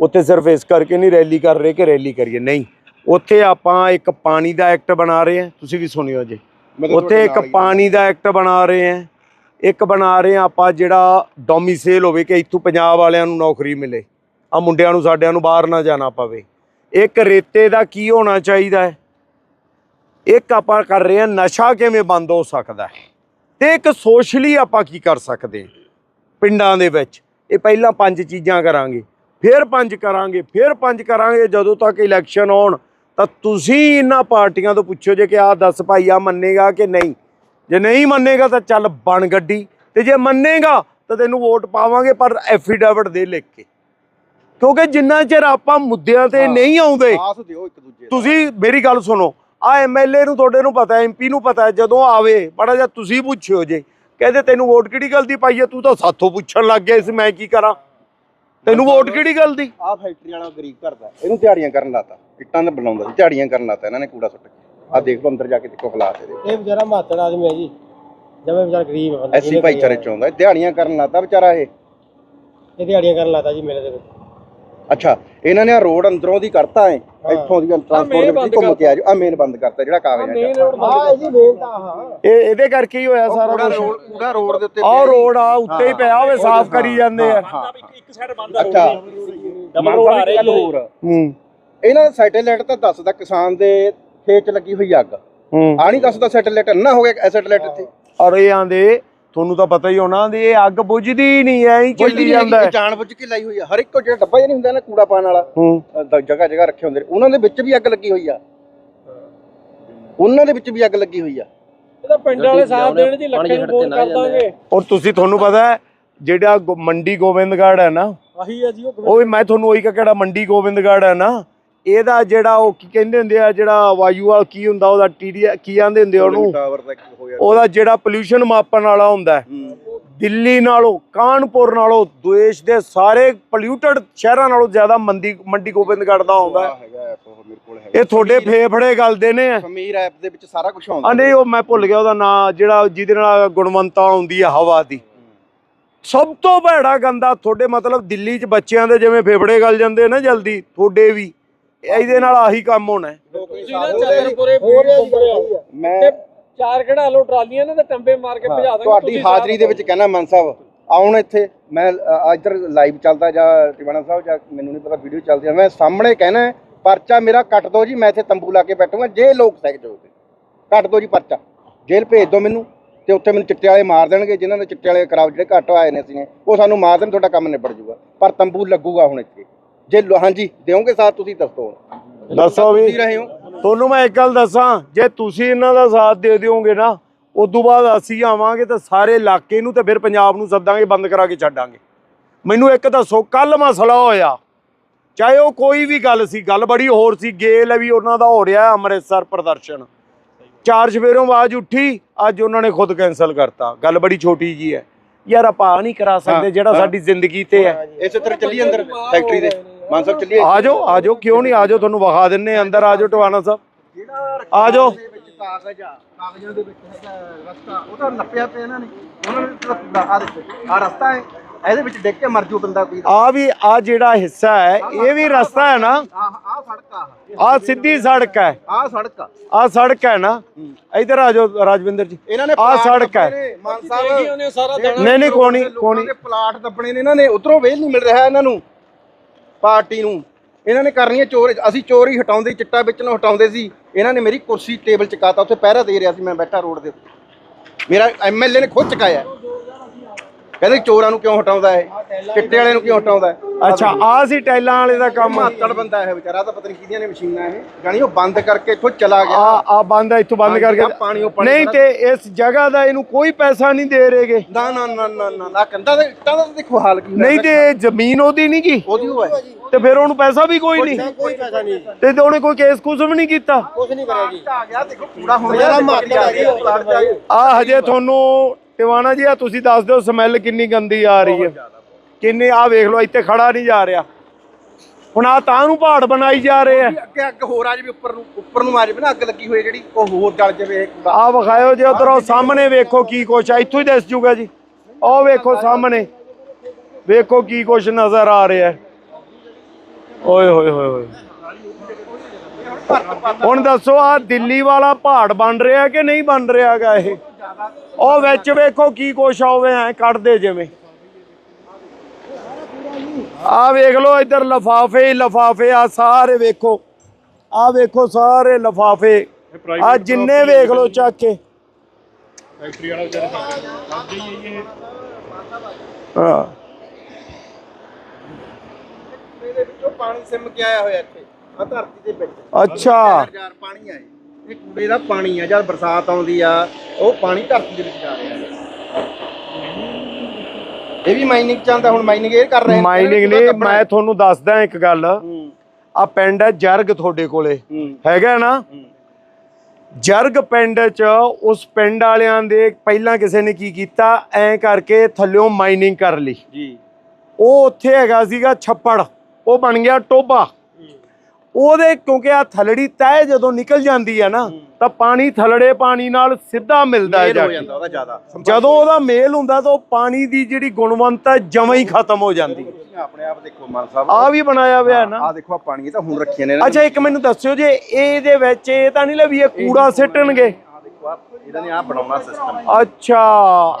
ਉੱਥੇ ਸਿਰਫ ਇਸ ਕਰਕੇ ਨਹੀਂ ਰੈਲੀ ਕਰ ਰਹੇ ਕਿ ਰੈਲੀ ਕਰੀਏ। ਨਹੀਂ ਉੱਥੇ ਆਪਾਂ ਇੱਕ ਪਾਣੀ ਦਾ ਐਕਟ ਬਣਾ ਰਹੇ ਆ। ਤੁਸੀਂ ਵੀ ਸੁਣਿਓ ਜੀ ਉੱਥੇ ਇੱਕ ਹੀ। ਪਾਣੀ ਦਾ ਐਕਟ ਬਣਾ ਰਹੇ ਆ। ਇੱਕ ਬਣਾ ਰਹੇ ਆ ਆਪਾਂ ਜਿਹੜਾ ਡੋਮਿਸੇਲ ਹੋਵੇ ਕਿ ਇੱਥੋਂ ਪੰਜਾਬ ਵਾਲਿਆਂ ਨੂੰ ਨੌਕਰੀ ਮਿਲੇ ਆ ਮੁੰਡਿਆਂ ਨੂੰ ਸਾਡਿਆਂ ਨੂੰ ਬਾਹਰ ਨਾ ਜਾਣਾ ਪਵੇ। ਇੱਕ ਰੇਤੇ ਦਾ ਕੀ ਹੋਣਾ ਚਾਹੀਦਾ ਹੈ? ਇੱਕ ਆਪਾਂ ਕਰ ਰਹੇ ਆ ਨਸ਼ਾ ਕਿਵੇਂ ਬੰਦ ਹੋ ਸਕਦਾ ਹੈ? ਤੇ ਇੱਕ ਸੋਸ਼ਲੀ ਆਪਾਂ ਕੀ ਕਰ ਸਕਦੇ ਪਿੰਡਾਂ ਦੇ ਵਿੱਚ? ਇਹ ਪਹਿਲਾਂ ਪੰਜ ਚੀਜ਼ਾਂ ਕਰਾਂਗੇ, ਫਿਰ ਪੰਜ ਕਰਾਂਗੇ, ਫਿਰ ਪੰਜ ਕਰਾਂਗੇ। ਜਦੋਂ ਤੱਕ ਇਲੈਕਸ਼ਨ ਆਉਣ, ਤਾਂ ਤੁਸੀਂ ਇਹਨਾਂ ਪਾਰਟੀਆਂ ਤੋਂ ਪੁੱਛੋ ਜੇ ਕਿ ਆਹ ਦੱਸ ਭਾਈ ਆ ਮੰਨੇਗਾ ਕਿ ਨਹੀਂ। ਜੇ ਨਹੀਂ ਮੰਨੇਗਾ ਤਾਂ ਚੱਲ ਬਣ ਗੱਡੀ ਤੇ ਜੇ ਮੰਨੇਗਾ ਤਾਂ ਤੈਨੂੰ ਵੋਟ ਪਾਵਾਂਗੇ ਪਰ ਐਫੀਡੇਵਿਟ ਦੇ ਲਿਖ ਕੇ ਕਿਉਂਕਿ ਜਿੰਨਾ ਚਿਰ ਆਪਾਂ ਮੁੱਦਿਆਂ ਤੇ। ਨਹੀਂ ਆਉਂਦੇ ਆਸ ਦਿਓ ਇੱਕ ਦੂਜੇ ਦਾ। ਤੁਸੀਂ ਮੇਰੀ ਗੱਲ ਸੁਣੋ ਆ ਐਮਐਲਏ ਨੂੰ ਤੁਹਾਡੇ ਨੂੰ ਪਤਾ ਐਮਪੀ ਨੂੰ ਪਤਾ ਜਦੋਂ ਆਵੇ ਬੜਾ ਜਿਹਾ ਤੁਸੀਂ ਪੁੱਛਿਓ ਜੇ ਕਹਿੰਦੇ ਤੈਨੂੰ ਵੋਟ ਕਿਹੜੀ ਗੱਲ ਦੀ ਪਾਈ ਹੈ ਤੂੰ ਤਾਂ ਸਾਥੋਂ ਪੁੱਛਣ ਲੱਗ ਗਿਆ ਸੀ ਮੈਂ ਕੀ ਕਰਾਂ ਤੈਨੂੰ ਵੋਟ ਕਿਹੜੀ ਗੱਲ ਦੀ ਆਹ ਫੈਕਟਰੀ ਵਾਲਾ ਗਰੀਬ ਘਰ ਦਾ ਇਹਨੂੰ ਦਿਹਾੜੀਆਂ ਕਰਨ ਲਾਤਾ ਇੱਟਾਂ ਦਾ ਬਣਾਉਂਦਾ ਸੀ ਦਿਹਾੜੀਆਂ ਕਰਨ ਲਾਤਾ ਇਹਨਾਂ ਨੇ ਕੂੜਾ ਸੁੱਟ ਕੇ ਆ ਦੇਖ ਲਓ ਅੰਦਰ ਜਾ ਕੇ ਦੇਖੋ ਹਾਲਾਤ ਇਹਦੇ। ਇਹ ਵਿਚਾਰਾ ਮਾਤੜ ਆਦਮੀ ਹੈ ਜੀ। ਜਮੇ ਵਿਚਾਰਾ ਗਰੀਬ ਬੰਦਾ ਐਸੀ ਭਾਈਚਾਰੇ ਚ ਆਉਂਦਾ। ਦਿਹਾੜੀਆਂ ਕਰਨ ਲਾਤਾ ਵਿਚਾਰਾ ਇਹ? ਇਹ ਦਿਹਾੜੀਆਂ ਕਰਨ ਲਾਤਾ ਜੀ ਮੇਰੇ ਦੇ ਵਿੱਚ। ਅੱਛਾ ਇਹਨਾਂ ਨੇ ਆ ਰੋਡ ਅੰਦਰੋਂ ਦੀ ਕਰਤਾ ਹੈ। ਇੱਥੋਂ ਦੀ ਟਰਾਂਸਪੋਰਟ ਦੇ ਵਿੱਚ ਘੁੰਮ ਕੇ ਆ ਜਾਓ। ਆ ਮੇਨ ਬੰਦ ਕਰਤਾ ਜਿਹੜਾ ਕਾਗਜ਼ਾਂ ਮੇਨ ਚ ਰੋਡ ਹਾਂ ਜੀ ਮੇਨ ਤਾਂ ਹਾਂ ਇਹ ਇਹਦੇ ਕਰਕੇ ਹੀ ਹੋਇਆ ਸਾਰਾ ਕੁਝ ਰੋਡ ਪੂਰਾ ਰੋਡ ਦੇ ਉੱਤੇ ਆਹ ਰੋਡ ਆ ਉੱਤੇ ਹੀ ਪਿਆ ਹੋਵੇ ਸਾਫ਼ ਕਰੀ ਜਾਂਦੇ ਆ। ਹਾਂ ਇੱਕ ਸਾਈਡ ਬੰਦ ਆ ਅੱਛਾ। ਡਬਲ ਰੋਡ ਆ ਰਹੀ ਹੋਰ ਹੂੰ। ਇਹਨਾਂ ਦਾ ਸੈਟੇਲਾਈਟ ਤਾਂ ਦੱਸਦਾ ਕਿਸਾਨ ਦੇ ਖੇਤ ਚ ਲੱਗੀ ਹੋਈ ਅੱਗ। ਹੂੰ। ਆ ਨਹੀਂ ਦੱਸਦਾ ਸੈਟੇਲਾਈਟ ਨਾ ਹੋ ਗਿਆ ਸੈਟੇਲਾਈਟ ਇੱਥੇ। ਔਰ ਇਹ ਆਂਦੇ ਤੁਹਾਨੂੰ ਤਾਂ ਪਤਾ ਹੀ ਹੋਣਾ ਦੀ ਇਹ ਅੱਗ ਬੁਝਦੀ ਹੀ ਨਹੀਂ ਐ ਹੀ ਚੱਲੀ ਜਾਂਦਾ ਹੈ। ਜਾਣ ਬੁੱਝ ਕੇ ਲਾਈ ਹੋਈ ਆ। ਹਰ ਇੱਕ ਜਿਹੜਾ ਡੱਬਾ ਜਿਹਾ ਨਹੀਂ ਹੁੰਦਾ ਨਾ ਕੂੜਾ ਪਾਣ ਵਾਲਾ ਹੂੰ। ਜਗ੍ਹਾ ਜਗ੍ਹਾ ਰੱਖੇ ਹੁੰਦੇ ਨੇ। ਉਹਨਾਂ ਦੇ ਵਿੱਚ ਵੀ ਅੱਗ ਲੱਗੀ ਹੋਈ ਆ। ਉਹਨਾਂ ਦੇ ਵਿੱਚ ਵੀ ਅੱਗ ਲੱਗੀ ਹੋਈ ਆ। ਇਹ ਤਾਂ ਪਿੰਡ ਵਾਲੇ ਸਾਥ ਦੇਣ ਜੀ ਲੱਖੇ ਨੂੰ ਫੋਨ ਕਰ ਦਾਂਗੇ ਔਰ ਤੁਸੀਂ ਤੁਹਾਨੂੰ ਪਤਾ ਹੈ ਜਿਹੜਾ ਮੰਡੀ ਗੋਬਿੰਦਗੜ੍ਹ ਹੈ ਨਾ ਆਹੀ ਆ ਜੀ ਉਹ ਉਹ ਵੀ ਮੈਂ ਤੁਹਾਨੂੰ ਉਹੀ ਕਿਹਾ ਕਿਹੜਾ ਮੰਡੀ ਗੋਬਿੰਦਗੜ੍ਹ ਹੈ ਨਾ ਇਹਦਾ ਜਿਹੜਾ ਉਹ ਕੀ ਕਹਿੰਦੇ ਹੁੰਦੇ ਆ ਜਿਹੜਾ ਵਾਯੂ ਵਾਲ ਕੀ ਹੁੰਦਾ ਉਹਦਾ ਟੀਡੀ ਕੀ ਆਂਦੇ ਹੁੰਦੇ ਆ ਉਹਨੂੰ? ਉਹਦਾ ਜਿਹੜਾ ਪੋਲੂਸ਼ਨ ਮਾਪਣ ਵਾਲਾ ਹੁੰਦਾ। ਦਿੱਲੀ ਨਾਲੋਂ ਕਾਨਪੁਰ ਨਾਲੋਂ ਦੇਸ਼ ਦੇ ਸਾਰੇ ਪੋਲਿਊਟਡ ਸ਼ਹਿਰਾਂ ਨਾਲੋਂ ਜ਼ਿਆਦਾ ਮੰਡੀ ਮੰਡੀ ਗੋਬਿੰਦਗੜ੍ਹ ਦਾ ਆਉਂਦਾ ਇਹ ਤੁਹਾਡੇ ਫੇਫੜੇ ਗਲਦੇ ਨੇ। ਸਮੀਰ ਐਪ ਦੇ ਵਿੱਚ ਸਾਰਾ ਕੁਝ ਆਉਂਦਾ ਆ ਨਹੀਂ ਉਹ ਮੈਂ ਭੁੱਲ ਗਿਆ ਉਹਦਾ ਨਾਂ ਜਿਹੜਾ ਜਿਹਦੇ ਨਾਲ ਗੁਣਵੰਤਾ ਆਉਂਦੀ ਹੈ ਹਵਾ ਦੀ। ਸਭ ਤੋਂ ਭੈੜਾ ਗੰਦਾ ਤੁਹਾਡੇ ਮਤਲਬ ਦਿੱਲੀ 'ਚ ਬੱਚਿਆਂ ਦੇ ਜਿਵੇਂ ਫੇਫੜੇ ਗਲ ਜਾਂਦੇ ਨਾ ਜਲਦੀ ਤੁਹਾਡੇ ਵੀ। ਇਹਦੇ ਨਾਲ ਆਹੀ ਕੰਮ ਹੋਣਾ ਹੈ। ਤੁਸੀਂ ਨਾ ਮੈਂ ਚਾਰ ਕਢਾ ਲਓ ਟਰਾਲੀਆਂ ਨੇ ਤੇ ਟੰਬੇ ਮਾਰ ਕੇ ਭਜਾ ਦਾਂਗੇ। ਤੁਹਾਡੀ ਹਾਜ਼ਰੀ ਦੇ ਵਿੱਚ ਕਹਿਣਾ ਮਨ ਸਾਹਿਬ ਆਉਣ ਇੱਥੇ। ਮੈਂ ਇੱਧਰ ਲਾਈਵ ਚੱਲਦਾ ਜਾਂ ਟਿਵਾਣਾ ਸਾਹਿਬ ਜਾਂ ਮੈਨੂੰ ਨਹੀਂ ਪਤਾ ਵੀਡੀਓ ਚੱਲਦੀ ਮੈਂ ਸਾਹਮਣੇ ਕਹਿਣਾ ਪਰਚਾ ਮੇਰਾ ਕੱਟ ਦਿਓ ਜੀ ਮੈਂ ਇੱਥੇ ਤੰਬੂ ਲਾ ਕੇ ਬੈਠੂੰਗਾ ਜੇ ਲੋਕ ਸਹਿਜ ਹੋਵੇ ਕੱਟ ਦਿਓ ਜੀ ਪਰਚਾ। ਜੇਲ੍ਹ ਭੇਜ ਦਿਓ ਮੈਨੂੰ ਤੇ ਉੱਥੇ ਮੈਨੂੰ ਚਿੱਟੇ ਵਾਲੇ ਮਾਰ ਦੇਣਗੇ ਜਿਨ੍ਹਾਂ ਦੇ ਚਿੱਟੇ ਵਾਲੇ ਕਰਾਓ ਜਿਹੜੇ ਘੱਟ ਆਏ ਨੇ ਸੀ ਉਹ ਸਾਨੂੰ ਮਾਰ ਦੇਣ ਤੁਹਾਡਾ ਕੰਮ ਨਿਬੜ ਜੂਗਾ ਪਰ ਤੰਬੂ ਲੱਗੂਗਾ ਹੁਣ ਇੱਥੇ। ਜੇ ਹਾਂਜੀ ਦਿਓਗੇ ਸਾਥ ਤੁਸੀਂ ਦੱਸੋ ਦੱਸੋ ਵੀ। ਤੁਸੀਂ ਰਹੇ ਹੋ। ਤੁਹਾਨੂੰ ਮੈਂ ਇੱਕ ਗੱਲ ਦੱਸਾਂ ਜੇ ਤੁਸੀਂ ਇਹਨਾਂ ਦਾ ਸਾਥ ਦੇ ਦਿਓਗੇ ਨਾ ਉਦੋਂ ਬਾਅਦ ਅਸੀਂ ਆਵਾਂਗੇ ਤਾਂ ਸਾਰੇ ਇਲਾਕੇ ਨੂੰ ਤੇ ਫਿਰ ਪੰਜਾਬ ਨੂੰ ਸੱਦਾਂਗੇ ਬੰਦ ਕਰਾ ਕੇ ਛੱਡਾਂਗੇ। ਮੈਨੂੰ ਇੱਕ ਦੱਸੋ ਕੱਲ ਮਸਲਾ ਹੋਇਆ। ਚਾਹੇ ਉਹ ਕੋਈ ਵੀ ਗੱਲ ਸੀ ਗੱਲ ਬੜੀ ਹੋਰ ਸੀ ਗੇਲ ਵੀ ਉਹਨਾਂ ਦਾ ਹੋ ਰਿਹਾ ਅੰਮ੍ਰਿਤਸਰ ਪ੍ਰਦਰਸ਼ਨ। ਚਾਰ ਸਵੇਰੋਂ ਆਵਾਜ਼ ਉੱਠੀ ਅੱਜ ਉਹਨਾਂ ਨੇ ਖੁਦ ਕੈਨਸਲ ਕਰਤਾ। ਗੱਲ ਬੜੀ ਛੋਟੀ ਜੀ ਹੈ। ਯਾਰ ਆਪਾਂ ਨਹੀਂ ਕਰਾ ਸਕਦੇ ਜਿਹੜਾ। ਸਾਡੀ ਜ਼ਿੰਦਗੀ ਤੇ ਹੈ। ਇਸੇ ਤਰ੍ਹਾਂ ਚੱਲੀ ਅੰਦਰ ਫੈਕਟਰੀ ਦੇ। ਮਾਨ ਸਾਹਿਬ ਚੱਲੀਏ ਆ ਜਾਓ ਆ ਜਾਓ ਕਿਉਂ ਨਹੀਂ ਆ ਜਾਓ ਤੁਹਾਨੂੰ ਵਿਖਾ ਦਿੰਨੇ ਆ, ਅੰਦਰ ਆ ਜਾਓ ਟਵਾਣਾ ਸਾਹਿਬ। ਆ ਜਾਓ ਦੇ ਵਿੱਚ ਕਾਗਜ਼ ਆ ਕਾਗਜ਼ਾਂ ਦੇ ਵਿੱਚ ਹੈਗਾ ਰਸਤਾ ਉਹ ਤਾਂ ਨੱਪਿਆ ਪਿਆ ਇਹਨਾਂ ਨੇ। ਉਹਨਾਂ ਨੇ ਤਾਂ ਪੂਰਾ ਆ ਦੇਖੋ ਆ ਰਸਤਾ ਹੈ ਇਹਦੇ ਵਿੱਚ ਡਿੱਗ ਕੇ ਮਰ ਜੂ ਬੰਦਾ ਕੋਈ। ਆ ਵੀ ਆ ਜਿਹੜਾ ਹਿੱਸਾ ਹੈ ਇਹ ਵੀ ਰਸਤਾ ਹੈ ਨਾ? ਆ ਆ ਸੜਕ ਆ। ਆ ਸਿੱਧੀ ਸੜਕ ਹੈ। ਆ ਸੜਕ ਆ। ਆ ਸੜਕ ਹੈ ਨਾ? ਇੱਧਰ ਆ ਜਾਓ ਰਾਜਵਿੰਦਰ ਜੀ। ਇਹਨਾਂ ਨੇ ਆਹ ਪਲਾਟ ਸੜਕ ਹੈ। ਨੇ, ਮਾਨ ਸਾਹਿਬ। ਨਹੀਂ ਨਹੀਂ ਕੋਣੀ ਲੋਕਾਂ ਕੋਣੀ ਦੇ ਪਲਾਟ ਦੱਬਣੇ ਨੇ ਇਹਨਾਂ ਨੇ। ਉਧਰੋਂ ਵੇਲ ਨਹੀਂ ਮਿਲ ਰਿਹਾ ਇਹਨਾਂ ਨੂੰ। ਪਾਰਟੀ ਨੂੰ। ਇਹਨਾਂ ਨੇ ਕਰਨੀਆਂ ਚੋਰ, ਅਸੀਂ ਚੋਰੀ ਹਟਾਉਂਦੇ, ਚਿੱਟਾ ਵਿੱਚ ਨੂੰ ਹਟਾਉਂਦੇ ਸੀ। ਇਹਨਾਂ ਨੇ ਮੇਰੀ ਕੁਰਸੀ ਟੇਬਲ ਚਕਾਤਾ ਉੱਥੇ ਪਹਿਰਾ ਦੇ ਰਿਹਾ ਸੀ, ਮੈਂ ਬੈਠਾ ਰੋਡ ਦੇ ਉੱਤੇ। ਮੇਰਾ ਐਮਐਲਏ ਨੇ ਖੁਦ ਚਕਾਇਆ। ਕਹਿੰਦੇ ਚੋਰਾਂ ਨੂੰ ਕਿਉਂ ਹਟਾਉਂਦਾ ਹੈ ਚਿੱਟੇ ਵਾਲੇ ਨੂੰ ਕਿਉਂ ਹਟਾਉਂਦਾ ਹੈ ਅੱਛਾ ਆ ਸੀ ਟੈਲਾਂ ਵਾਲੇ ਦਾ ਕੰਮ। ਮਾਤੜ ਬੰਦਾ ਇਹ ਵਿਚਾਰਾ ਤਾਂ ਪਤਾ ਨਹੀਂ ਕਿਹਦੀਆਂ ਨੇ ਮਸ਼ੀਨਾਂ ਇਹ। ਜਾਣੀ ਉਹ ਬੰਦ ਕਰਕੇ ਇੱਥੋਂ ਚਲਾ ਗਿਆ। ਆ ਆ ਬੰਦ ਇੱਥੋਂ ਬੰਦ ਕਰਕੇ। ਪਾਣੀ ਉਹ ਨਹੀਂ। ਤੇ ਇਸ ਜਗ੍ਹਾ ਦਾ ਇਹਨੂੰ ਕੋਈ ਪੈਸਾ ਨਹੀਂ ਦੇ ਰਹੇਗੇ ਨਾ ਨਾ ਨਾ ਨਾ ਨਾ ਕੰਦਾ ਦੇ ਇੱਟਾਂ ਦਾ ਦੇਖੋ ਹਾਲ ਕੀ ਹੋਇਆ ਨਹੀਂ ਤੇ ਜ਼ਮੀਨ ਉਹਦੀ ਨਹੀਂ ਗੀ ਉਹਦੀ ਉਹ ਹੈ। ਤੇ ਫਿਰ ਉਹਨੂੰ ਪੈਸਾ ਵੀ ਕੋਈ ਨਹੀਂ। ਕੋਈ ਪੈਸਾ ਨਹੀਂ। ਤੇ ਉਹਨੇ ਕੋਈ ਕੇਸ ਕੁਸ ਵੀ ਨਹੀਂ ਕੀਤਾ। ਕੁਝ ਨਹੀਂ ਕਰਿਆ ਜੀ। ਆ ਗਿਆ ਦੇਖੋ ਪੂਰਾ ਮਾਤੜ ਆ ਗਿਆ ਆ ਹਜੇ ਤੁਹਾਨੂੰ ਟਿਵਾਣਾ ਜੀ ਆ ਤੁਸੀਂ ਦੱਸ ਦਿਓ ਸਮੈਲ ਕਿੰਨੀ ਗੰਦੀ ਆ ਰਹੀ ਹੈ। ਕਿੰਨੇ ਆ ਵੇਖ ਲਓ ਇੱਥੇ ਖੜਾ ਨਹੀਂ ਜਾ ਰਿਹਾ। ਹੁਣ ਆ ਤਾਂ ਨੂੰ ਪਹਾੜ ਬਣਾਈ ਜਾ ਰਹੇ ਆ। ਅੱਗੇ ਅੱਗ ਹੋਰ ਆ ਜਾਵੇ ਉੱਪਰ ਨੂੰ ਉੱਪਰ ਨੂੰ ਆ ਜਾਵੇ ਨਾ ਅੱਗ ਲੱਗੀ ਹੋਈ ਜਿਹੜੀ ਉਹ ਹੋਰ ਜਲ ਜਾਵੇ। ਆ ਵਿਖਾਇਓ ਜੇ ਉਧਰੋਂ ਸਾਹਮਣੇ ਵੇਖੋ ਕੀ ਕੁਛ ਆ ਇੱਥੋਂ ਹੀ ਦਿਸ ਜੂਗਾ ਜੀ। ਉਹ ਵੇਖੋ ਸਾਹਮਣੇ। ਵੇਖੋ ਕੀ ਕੁਛ ਨਜ਼ਰ ਆ ਰਿਹਾ। ਹੈ। ਓਏ ਹੋਏ ਹੋਏ ਹੋਏ। ਹੁਣ ਦੱਸੋ ਆ ਦਿੱਲੀ ਵਾਲਾ ਪਹਾੜ ਬਣ ਰਿਹਾ ਕਿ ਨਹੀਂ ਬਣ ਰਿਹਾਗਾ ਇਹ? ਉਹ ਵਿੱਚ ਵੇਖੋ ਕੀ ਕੁਛ ਹੋਵੇ ਐ ਕੱਢਦੇ ਜਿਵੇਂ। ਆ ਵੇਖ ਲਓ ਇੱਧਰ ਲਫਾਫੇ ਹੀ ਲਫਾਫੇ ਆ ਸਾਰੇ ਵੇਖੋ। ਆ ਵੇਖੋ ਸਾਰੇ ਲਫਾਫੇ। ਆ ਜਿੰਨੇ ਵੇਖ ਲਓ ਚੱਕ ਕੇ। ਫੈਕਟਰੀ ਵਾਲਾ ਵਿਚਾਰੇ ਸਮਝਦੇ ਹੀ ਇਹ। ਹਾਂ। ਇਹਦੇ ਵਿੱਚੋਂ ਪਾਣੀ ਸਿਮ ਕੇ ਆਇਆ ਹੋਇਆ ਇੱਥੇ ਆ ਧਰਤੀ ਦੇ ਵਿੱਚ। ਅੱਛਾ। ਯਾਰ ਪਾਣੀ ਆਏ। ਇਹ ਕੂੜੇ ਦਾ ਪਾਣੀ ਆ ਜਦ ਬਰਸਾਤ ਆਉਂਦੀ ਆ ਉਹ ਪਾਣੀ ਧਰਤੀ ਦੇ ਵਿੱਚ ਜਾ ਰਿਹਾ ਹੈ। ਇਹ ਵੀ ਮਾਈਨਿੰਗ ਚਾਹੁੰਦਾ ਹੁਣ ਮਾਈਨਿੰਗ ਇਹ ਕਰ ਰਹੇ ਨੇ। ਮਾਈਨਿੰਗ ਨੇ ਮੈਂ ਤੁਹਾਨੂੰ ਦੱਸਦਾ ਇੱਕ ਗੱਲ। ਆ ਪਿੰਡ ਹੈ ਜਰਗ ਤੁਹਾਡੇ ਕੋਲੇ। ਹੈਗਾ ਨਾ। ਜਰਗ ਪਿੰਡ ਚ ਉਸ ਪਿੰਡ ਵਾਲਿਆਂ ਦੇ ਪਹਿਲਾਂ ਕਿਸੇ ਨੇ ਕੀ ਕੀਤਾ? ਐ ਕਰਕੇ ਥੱਲਿਓਂ ਮਾਈਨਿੰਗ ਕਰ ਲਈ। ਜੀ। ਉਹ ਉੱਥੇ ਹੈਗਾ ਸੀਗਾ ਛੱਪੜ। ਉਹ ਬਣ ਗਿਆ ਟੋਬਾ ਉਹਦੇ ਕਿਉਂਕਿ ਆ ਥਲੜੀ ਤੈ ਜਦੋਂ ਨਿਕਲ ਜਾਂਦੀ ਹੈ ਨਾ ਤਾਂ ਪਾਣੀ ਥਲੜੇ ਪਾਣੀ ਨਾਲ ਸਿੱਧਾ ਮਿਲਦਾ ਹੈ ਜਾ ਕੇ। ਜਾਂਦਾ ਉਹਦਾ ਮੇਲ ਹੁੰਦਾ ਤਾਂ ਉਹ ਪਾਣੀ ਦੀ ਜਿਹੜੀ ਗੁਣਵੰਤਾ ਜਮਾਂ ਹੀ ਖਤਮ ਹੋ ਜਾਂਦੀ। ਹੈ ਤੁਸੀਂ ਆਪਣੇ ਆਪ ਦੇਖੋ ਮਾਨ ਸਾਹਿਬ। ਆ ਵੀ ਬਣਾਇਆ ਹੋਇਆ ਨਾ। ਆ ਦੇਖੋ ਆ ਪਾਣੀ ਤਾਂ ਹੁਣ ਰੱਖੇ ਨੇ ਅੱਛਾ ਇੱਕ ਮੈਨੂੰ ਦੱਸਿਓ ਜੇ ਇਹਦੇ ਵਿੱਚ ਇਹ ਤਾਂ ਨਹੀਂ ਲੈ ਵੀ ਇਹ ਕੂੜਾ ਸਿੱਟਣਗੇ? ਆ ਦੇਖੋ ਆ ਇਹਨਾਂ ਨੇ ਆ ਬਣਾਉਣਾ ਸਿਸਟਮ ਅੱਛਾ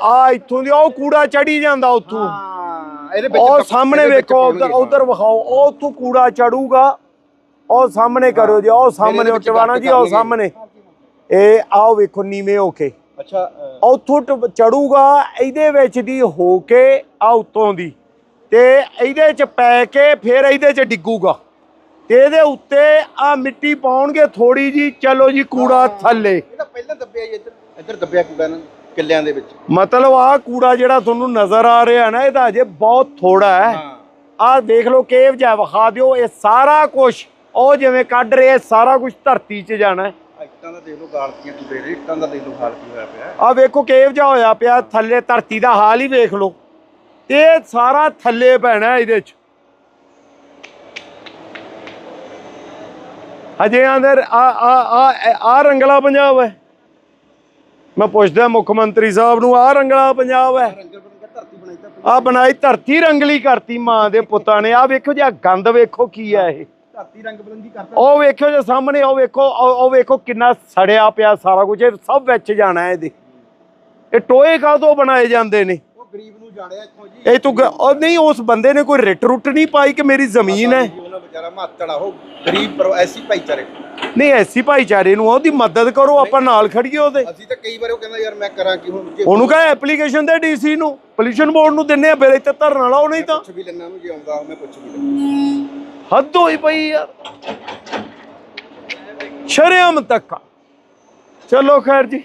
ਆ ਇੱਥੋਂ ਦੀ ਉਹ ਕੂੜਾ ਚੜੀ ਜਾਂਦਾ ਉੱਥੋਂ। ਹਾਂ ਇਹਦੇ ਵਿੱਚ ਉਹ ਸਾਹਮਣੇ ਵੇਖੋ ਉਧਰ ਵਿਖਾਓ ਉਹ ਉੱਥੋਂ ਕੂੜਾ ਚੜੂਗਾ ਉਹ ਸਾਹਮਣੇ ਕਰੋ ਜੀ ਉਹ ਸਾਹਮਣੇ ਵਿੱਚ ਉਟਵਾਣਾ ਜੀ ਉਹ। ਸਾਹਮਣੇ। ਇਹ ਆਓ ਵੇਖੋ ਨੀਵੇਂ ਹੋ ਕੇ। ਅੱਛਾ ਉੱਥੋਂ ਚੜੂਗਾ ਇਹਦੇ ਵਿੱਚ ਦੀ ਹੋ ਕੇ ਆ ਉੱਤੋਂ ਦੀ। ਤੇ ਇਹਦੇ ਚ ਪੈ ਕੇ ਫਿਰ ਇਹਦੇ ਚ ਡਿੱਗੂਗਾ। ਤੇ ਇਹਦੇ ਉੱਤੇ ਆ ਮਿੱਟੀ ਪਾਉਣਗੇ ਥੋੜੀ ਜੀ ਚਲੋ ਜੀ ਕੂੜਾ ਥੱਲੇ। ਇਹ ਤਾਂ ਪਹਿਲਾਂ ਦੱਬਿਆ ਜੀ ਇੱਧਰ ਇੱਧਰ ਦੱਬਿਆ ਕੂੜਾ ਇਹਨਾਂ ਨੇ ਕਿੱਲਿਆਂ ਦੇ ਵਿੱਚ। ਮਤਲਬ ਆ ਕੂੜਾ ਜਿਹੜਾ ਤੁਹਾਨੂੰ ਨਜ਼ਰ ਆ ਰਿਹਾ ਨਾ ਇਹਦਾ ਅਜੇ ਬਹੁਤ ਥੋੜਾ ਹੈ। ਆਹ ਦੇਖ ਲਓ ਕੇਵ ਜਾ ਵਿਖਾ ਦਿਓ ਇਹ ਸਾਰਾ ਕੁਝ ਉਹ ਜਿਵੇਂ ਕੱਢ ਰਹੇ ਸਾਰਾ ਕੁਝ ਧਰਤੀ 'ਚ ਜਾਣਾ। ਹੈ ਇੱਟਾਂ ਦਾ ਦੇਖ ਲਓ ਗਾਲਤੀਆਂ ਕੂੜੇ ਦੇ ਇੱਟਾਂ ਦਾ ਦੇਖ ਲਓ ਹਾਲ ਕੀ ਹੋਇਆ ਪਿਆ। ਆਹ ਵੇਖੋ ਕੇਵ ਜਾ ਹੋਇਆ ਪਿਆ ਥੱਲੇ ਧਰਤੀ ਦਾ ਹਾਲ ਹੀ ਵੇਖ ਲਓ। ਤੇ ਇਹ ਸਾਰਾ ਥੱਲੇ ਪੈਣਾ ਇਹਦੇ 'ਚ। ਹਜੇ ਅੰਦਰ ਆ ਆ ਆ ਆ ਰੰਗਲਾ ਪੰਜਾਬ ਹੈ। ਮੈਂ ਪੁੱਛਦਾ ਮੁੱਖ ਮੰਤਰੀ ਸਾਹਿਬ ਨੂੰ ਆ ਰੰਗਲਾ ਪੰਜਾਬ ਹੈ। ਆ ਬਣਾਈ ਧਰਤੀ ਰੰਗਲੀ ਕਰਤੀ ਮਾਂ ਦੇ ਪੁੱਤਾਂ ਨੇ। ਆ ਵੇਖੋ ਜੀ ਗੰਦ ਵੇਖੋ ਕੀ ਆ ਇਹ। ਧਰਤੀ ਰੰਗ ਬਰੰਗੀ ਕਰਤਾ ਉਹ ਵੇਖੋ ਜੇ ਸਾਹਮਣੇ ਉਹ ਵੇਖੋ ਉਹ ਉਹ ਵੇਖੋ ਕਿੰਨਾ ਸੜਿਆ ਪਿਆ ਸਾਰਾ ਕੁਝ। ਇਹ ਸਭ ਵਿੱਚ ਜਾਣਾ ਹੈ ਇਹਦੇ। ਇਹ ਟੋਏ ਕਾਹਤੋਂ ਬਣਾਏ ਜਾਂਦੇ ਨੇ? ਉਹ ਗਰੀਬ ਨੂੰ ਜਾਣਿਆ ਇੱਥੋਂ ਜੀ। ਇਹ ਤੂੰ ਉਹ ਨਹੀਂ ਉਸ ਬੰਦੇ ਨੇ ਕੋਈ ਰਿਟ ਰੁੱਟ ਨਹੀਂ ਪਾਈ ਕਿ ਮੇਰੀ ਜ਼ਮੀਨ ਹੈ? ਜੀ, ਉਹਨਾਂ ਵਿਚਾਰਾ ਮਾਤੜਾ ਉਹ ਗਰੀਬ ਪਰ ਐਸੀ ਭਾਈਚਾਰੇ। ਨਹੀਂ ਐਸੀ ਭਾਈਚਾਰੇ ਨੂੰ ਉਹਦੀ ਮਦਦ ਕਰੋ ਆਪਾਂ ਨਾਲ ਖੜੀਏ ਉਹਦੇ। ਅਸੀਂ ਤਾਂ ਕਈ ਵਾਰ ਉਹ ਕਹਿੰਦਾ ਯਾਰ ਮੈਂ ਕਰਾਂ ਕੀ ਹੁਣ? ਉਹਨੂੰ ਕਹੇ ਐਪਲੀਕੇਸ਼ਨ ਦੇ ਡੀਸੀ ਨੂੰ। ਪੋਲੂਸ਼ਨ ਬੋਰਡ ਨੂੰ ਦਿੰਨੇ ਆ ਫਿਰ ਇੱਥੇ ਧਰਨਾ ਲਾਓ ਨਹੀਂ ਤਾਂ। ਪੁੱਛ ਵੀ ਲੈਣਾ ਉਹਨੂੰ ਜੇ ਆਉਂਦਾ ਮੈਂ ਪੁੱਛ ਵੀ ਲੈਣਾ ਹੱਦ ਹੋਈ ਪਈ ਯਾਰ। ਸ਼ਰਿਆਮ ਤੱਕ ਚਲੋ ਖੈਰ ਜੀ।